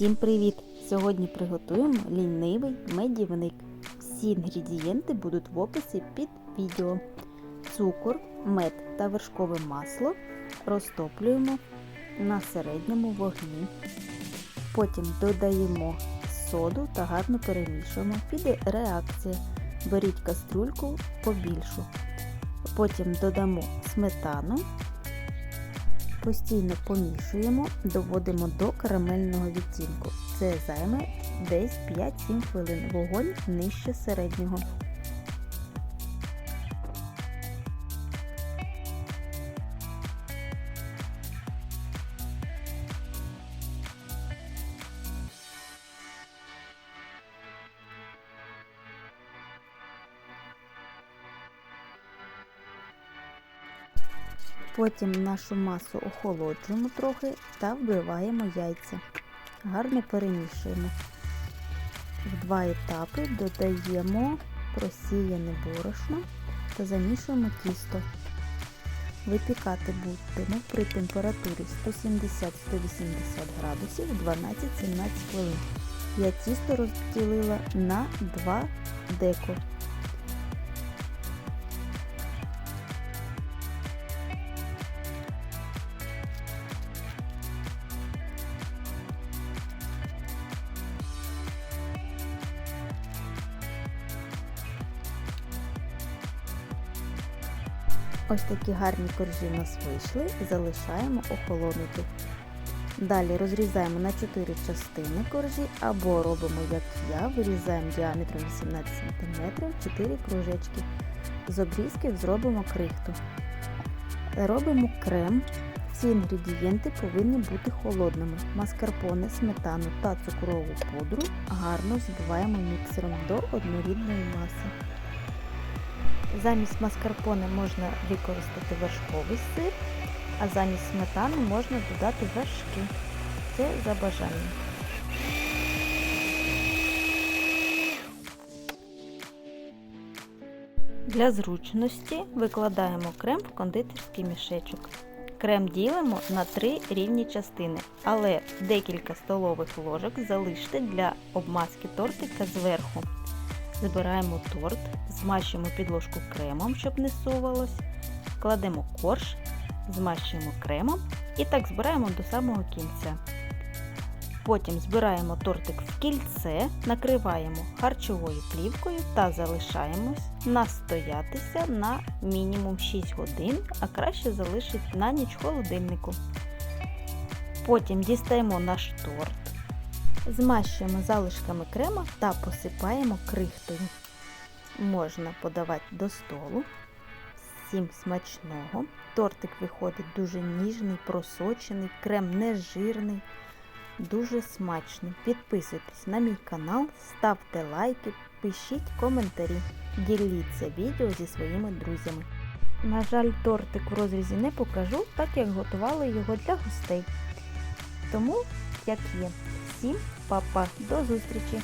Всім привіт! Сьогодні приготуємо лінивий медівник. Всі інгредієнти будуть в описі під відео. Цукор, мед та вершкове масло розтоплюємо на середньому вогні. Потім додаємо соду та гарно перемішуємо. Піде реакція. Беріть каструльку побільшу. Потім додамо сметану. Постійно помішуємо, доводимо до карамельного відтінку. Це займе десь 5-7 хвилин. Вогонь нижче середнього. Потім нашу масу охолоджуємо трохи та вбиваємо яйця. Гарно перемішуємо. В два етапи додаємо просіяне борошно та замішуємо тісто. Випікати будемо при температурі 170-180 градусів 12-17 хвилин. Я тісто розділила на 2 деко. Ось такі гарні коржі у нас вийшли, залишаємо охолонути. Далі розрізаємо на 4 частини коржі або робимо, як я, вирізаємо діаметром 18 см 4 кружечки. З обрізків зробимо крихту. Робимо крем. Ці інгредієнти повинні бути холодними. Маскарпоне, сметану та цукрову пудру гарно збиваємо міксером до однорідної маси. Замість маскарпоне можна використати вершковий сир, а замість сметани можна додати вершки. Це за бажанням. Для зручності викладаємо крем в кондитерський мішечок. Крем ділимо на три рівні частини, але декілька столових ложок залиште для обмазки тортика зверху. Збираємо торт, змащуємо підложку кремом, щоб не совалось, кладемо корж, змащуємо кремом і так збираємо до самого кінця. Потім збираємо тортик в кільце, накриваємо харчовою плівкою та залишаємось настоятися на мінімум 6 годин, а краще залишити на ніч в холодильнику. Потім дістаємо наш торт. Змащуємо залишками крема та посипаємо крихтою. Можна подавати до столу. Всім смачного. Тортик виходить дуже ніжний, просочений, крем не жирний, дуже смачний. Підписуйтесь на мій канал, ставте лайки, пишіть коментарі, діліться відео зі своїми друзями. На жаль, тортик в розрізі не покажу, так як готували його для гостей. Тому, як є. Всім па-па, до зустрічі!